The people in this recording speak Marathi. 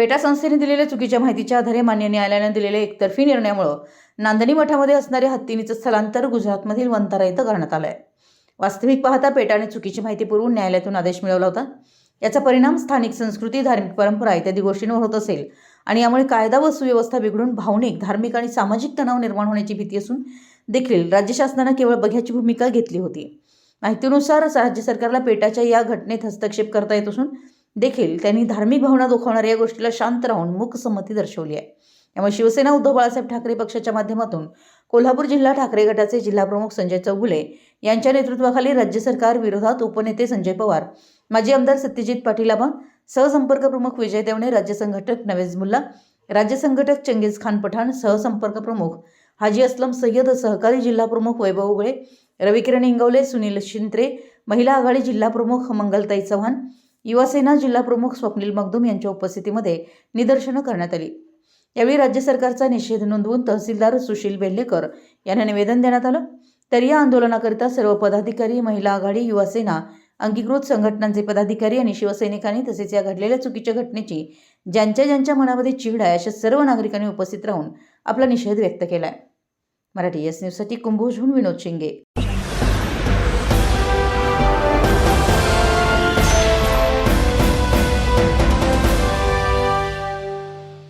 पेटा संस्थेने दिलेल्या चुकीच्या माहितीच्या आधारे मान्य न्यायालयानं दिलेल्या एकतर्फी निर्णयामुळं नांदणी मठामध्ये असणाऱ्या हत्तीनीचं स्थलांतर गुजरातमधील वंतारा इथं करण्यात आलं आहे वास्तविक पाहता पेटाने चुकीची माहिती पुरवून न्यायालयातून आदेश मिळवला होता. याचा परिणाम स्थानिक संस्कृती धार्मिक परंपरा इत्यादी गोष्टींवर होत असेल आणि यामुळे कायदा व सुव्यवस्था बिघडून भावनिक धार्मिक आणि सामाजिक तणाव निर्माण होण्याची भीती असून देखील राज्य शासनानं केवळ बघ्याची भूमिका घेतली होती. माहितीनुसार राज्य सरकारला पेटाच्या या घटनेत हस्तक्षेप करता येत असून देखील त्यांनी धार्मिक भावना दुखावणाऱ्या या गोष्टीला शांत राहून मूक संमती दर्शवली आहे. त्यामुळे शिवसेना उद्धव बाळासाहेब ठाकरे पक्षाच्या माध्यमातून कोल्हापूर जिल्हा ठाकरे गटाचे जिल्हाप्रमुख संजय चौगुले यांच्या नेतृत्वाखाली राज्य सरकार विरोधात उपनेते संजय पवार माजी आमदार सत्यजित पाटील आबा सहसंपर्क प्रमुख विजय देवणे राज्य संघटक नवेज मुल्ला राज्य संघटक चंगेज खान पठाण सहसंपर्क प्रमुख हाजी असलम सय्यद सहकारी जिल्हा प्रमुख वैभव उगळे रविकिरण इंगवले सुनील शिंत्रे महिला आघाडी जिल्हा प्रमुख मंगलताई चव्हाण युवासेना जिल्हाप्रमुख स्वप्नील मगदूम यांच्या उपस्थितीमध्ये निदर्शनं करण्यात आली. यावेळी राज्य सरकारचा निषेध नोंदवून तहसीलदार सुशील बेल्लेकर यांना निवेदन देण्यात आलं. तर या आंदोलनाकरिता सर्व पदाधिकारी महिला आघाडी युवासेना अंगीकृत संघटनांचे पदाधिकारी आणि शिवसैनिकांनी तसेच या घडलेल्या चुकीच्या घटनेची ज्यांच्या ज्यांच्या मनामध्ये चीड आहे अशा सर्व नागरिकांनी उपस्थित राहून आपला निषेध व्यक्त केला आहे मराठी एस न्यूजसाठी कुंभोजहून विनोद शिंगे.